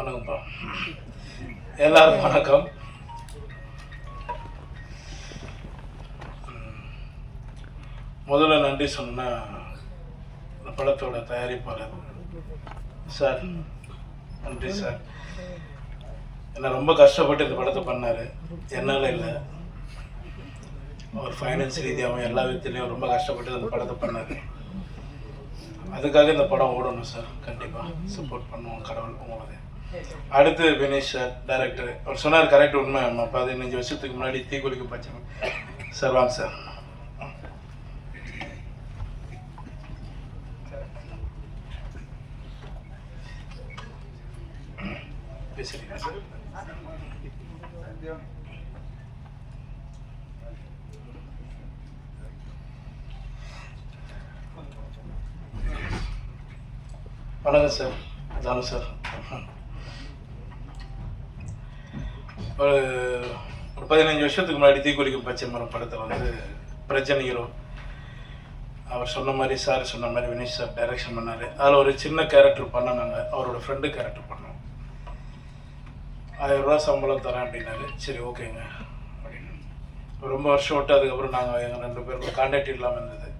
வணக்கம்ப்பா. எல்லாரும் வணக்கம். முதல்ல நன்றி சொன்ன இந்த படத்தோட தயாரிப்பாளர். சார் நன்றி சார். என்ன ரொம்ப கஷ்டப்பட்டு இந்த படத்தை பண்ணாரு. என்னால் இல்லை. அவர் ஃபைனான்ஸ் ரீதியாகவும் எல்லா விதத்துலேயும் ரொம்ப கஷ்டப்பட்டு இந்த படத்தை பண்ணாரு. அதுக்காக இந்த படம் ஓடணும் சார். கண்டிப்பாக சப்போர்ட் பண்ணுவோம் கடவுள் உங்களுக்கு அடுத்து வினேஷ் சார் டைரக்டர் அவர் சொன்னார் கரெக்ட் உண்மை. நம்ம பதினஞ்சு வருஷத்துக்கு முன்னாடி தீக்குளிக்கு பச்சை சார் வாங்க சார். சார்? வணக்கம் சார். தானு சார்? ஒரு ஒரு பதினஞ்சு வருஷத்துக்கு முன்னாடி தீக்குளிக்கும் பச்சை மரம் படத்தை வந்து பிரஜன் ஹீரோ அவர் சொன்ன மாதிரி சார் சொன்ன மாதிரி வினேஷ் சார் டைரக்ஷன் பண்ணார். அதில் ஒரு சின்ன கேரக்டர் பண்ணோம் நாங்கள் அவரோட ஃப்ரெண்டு கேரக்டர் பண்ணோம். ஆயிரம் ரூபா சம்பளம் தரேன் அப்படின்னாரு. சரி ஓகேங்க. அப்படின்னு. ரொம்ப வருஷம் விட்டு அதுக்கப்புறம் நாங்கள் எங்கள் ரெண்டு பேருக்கும் கான்டாக்ட் இல்லாமல் இருந்தது.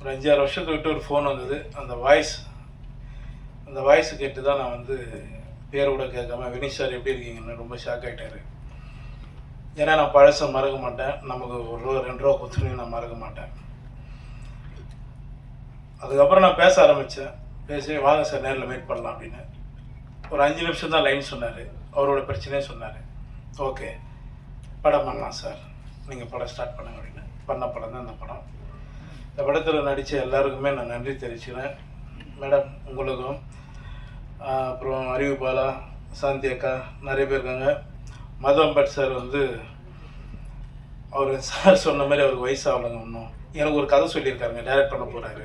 ஒரு அஞ்சாறு வருஷத்துக்கு விட்டு ஒரு ஃபோன் வந்தது. அந்த வாய்ஸ் அந்த வாய்ஸ் கேட்டு தான் நான் வந்து பேர் கூட கேட்காம வினிஷ் சார் எப்படி இருக்கீங்கன்னு? ரொம்ப ஷாக் ஆகிட்டாரு ஏன்னா நான் பழசை மறக்க மாட்டேன். நமக்கு ஒரு ரூபா ரெண்டு ரூபா கொடுத்துருங்க நான் மறக்க மாட்டேன். அதுக்கப்புறம் நான் பேச ஆரம்பித்தேன் பேசி வாங்க சார் நேரில் மீட் பண்ணலாம் அப்படின்னு. ஒரு அஞ்சு நிமிஷம் தான் லைன் சொன்னார். அவரோட பிரச்சனையே சொன்னார். ஓகே படம் பண்ணலாம் சார். நீங்கள் படம் ஸ்டார்ட் பண்ணுங்க அப்படின்னு. பண்ண படம் தான் இந்த படம். இந்த படத்தில் நடித்த எல்லாருக்குமே நான் நன்றி தெரிவிச்சுக்கிறேன். மேடம் உங்களுக்கும் அப்புறம் அறிவு பாலா சாந்தி அக்கா நிறைய பேர் இருக்காங்க. மதம் பட் சார் வந்து அவர் சார் சொன்ன மாதிரி அவருக்கு வயசாகலங்க இன்னும். எனக்கு ஒரு கதை சொல்லியிருக்காருங்க டைரக்ட் பண்ண போகிறாரு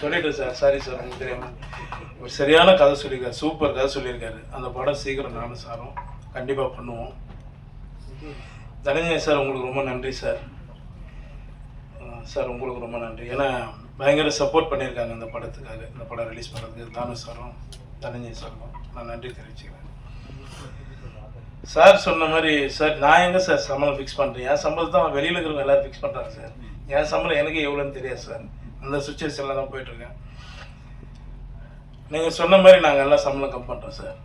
சொல்லிட்டு சார் சாரி சார் உங்களுக்கு தெரியாமல் ஒரு சரியான கதை சொல்லியிருக்காரு சூப்பர் கதை சொல்லியிருக்காரு. அந்த படம் சீக்கிரம் நானும் சாரும் கண்டிப்பாக பண்ணுவோம். தனஞ்சய் சார் உங்களுக்கு ரொம்ப நன்றி சார் சார் உங்களுக்கு ரொம்ப நன்றி. ஏன்னா பயங்கர சப்போர்ட் பண்ணியிருக்காங்க இந்த படத்துக்காக இந்த படம் ரிலீஸ் பண்ணுறதுக்கு தானு சாரும் தனஞ்சய் சொல்லணும் நான் நன்றி தெரிவிச்சுக்கிறேன். சார் சொன்ன மாதிரி சார் நான் எங்கே சார் சம்பளம் ஃபிக்ஸ் பண்ணுறேன் என் சம்பளத்தை தான் வெளியில் இருக்கிறவங்க எல்லோரும் ஃபிக்ஸ் பண்ணுறாங்க சார். என் சம்பளம் எனக்கு எவ்வளோன்னு தெரியாது சார். அந்த சுச்சுவேஷனில் தான் போயிட்டுருக்கேன். நீங்கள் சொன்ன மாதிரி நாங்கள் எல்லாம் சம்பளம் கம் பண்ணுறோம் சார்.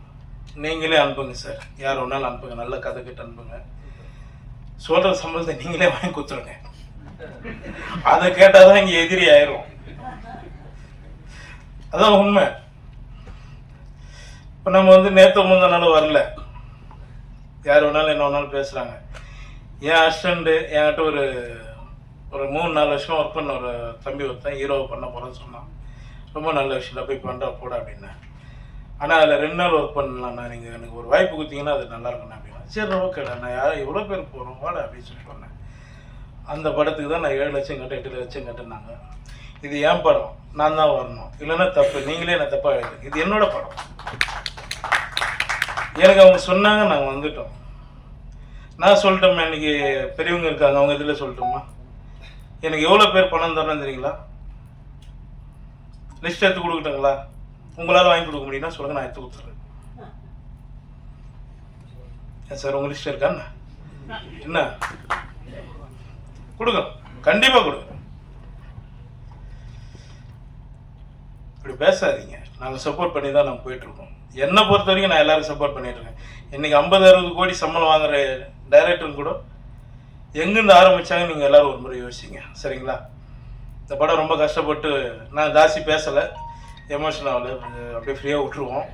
நீங்களே அனுப்புங்க சார். யார் ஒன்றாலும் அனுப்புங்க. நல்ல கதை கிட்ட அனுப்புங்க. சொல்கிற சம்பளத்தை நீங்களே வாங்கி கொடுத்துருங்க. அதை கேட்டால் தான் இங்கே எதிரி ஆயிரும். அதான் உண்மை. இப்போ நம்ம வந்து நேற்று முந்தினால வரல. யார் வேணாலும் என்ன வேணாலும் பேசுகிறாங்க என் அசிஸ்டண்ட்டு என்கிட்ட ஒரு ஒரு மூணு நாலு வருஷம் ஒர்க் பண்ண ஒரு தம்பி ஒருத்தன் ஹீரோவை பண்ண போகிறேன்னு சொன்னான். ரொம்ப நல்ல விஷயம். போய் பண்ணுறா போட அப்படின்னேன் ஆனால் அதில் ரெண்டு நாள் ஒர்க் பண்ணலாம்ண்ணா நீங்கள் எனக்கு ஒரு வாய்ப்பு கொடுத்தீங்கன்னா அது நல்லா இருக்குண்ணா அப்படின்னா சரி ஓகேடா நான் யார் எவ்வளோ பேர் போகிறோம் வாடா அப்படின்னு சொல்லி சொன்னேன். அந்த படத்துக்கு தான் நான் ஏழு லட்சம் கட்ட எட்டு லட்சம் கட்டினாங்க இது என் படம். நான் தான் வரணும். இல்லைன்னா தப்பு. நீங்களே நான் தப்பாக எழுது இது என்னோட படம். எனக்கு அவங்க சொன்னாங்க நாங்கள் வந்துட்டோம். நான் சொல்லிட்டோம்மா இன்னைக்கு பெரியவங்க இருக்காங்க அவங்க இதில் சொல்லிட்டோம்மா? எனக்கு எவ்வளோ பேர் பணம் தரணும் தெரியுங்களா? லிஸ்ட் எடுத்து கொடுக்கட்டுங்களா? உங்களால் வாங்கி கொடுக்க முடியும்னா சொல்லுங்கள் நான் எடுத்து கொடுத்துட்றேன் சார் உங்கள் லிஸ்ட் இருக்காண்ணா என்ன? கொடுங்க. கண்டிப்பாக கொடுங்க. இப்படி பேசாதீங்க. நாங்கள் சப்போர்ட் பண்ணி தான் நாங்கள் போயிட்டுருக்கோம் என்னை பொறுத்த வரைக்கும் நான் எல்லாரும் சப்போர்ட் பண்ணிட்டு இருக்கேன் இன்னைக்கு ஐம்பது அறுபது கோடி சம்பளம் வாங்குற டைரக்டரும் கூட எங்கேருந்து ஆரம்பிச்சாங்க நீங்கள் எல்லாரும் ஒரு முறை யோசிங்க. சரிங்களா? இந்த படம் ரொம்ப கஷ்டப்பட்டு நான் ஜாஸ்தி பேசலை. எமோஷனல் ஆகல. அப்படியே ஃப்ரீயாக விட்டுருவோம்.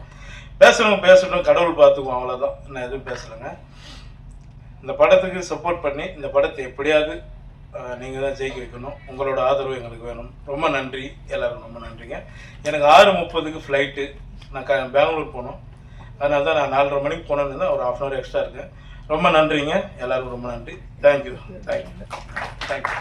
பேசுகிறவங்க பேசட்டும் கடவுள் பார்த்துக்குவோம். அவ்வளோதான் நான் எதுவும் பேசலைங்க. இந்த படத்துக்கு சப்போர்ட் பண்ணி இந்த படத்தை எப்படியாவது நீங்கள் தான் ஜெயிக்க வைக்கணும் உங்களோட ஆதரவு எங்களுக்கு வேணும். ரொம்ப நன்றி. எல்லாருக்கும் ரொம்ப நன்றிங்க. எனக்கு ஆறு முப்பதுக்கு ஃப்ளைட்டு நான் க பெங்களூர் போகணும் அதனால தான் நான் நாலரை மணிக்கு போனேன்னு தான் ஒரு ஆஃப் அன் ஹவர் எக்ஸ்ட்ரா இருக்கேன். ரொம்ப நன்றிங்க. எல்லாருக்கும் ரொம்ப நன்றி. Thank you thank you thank you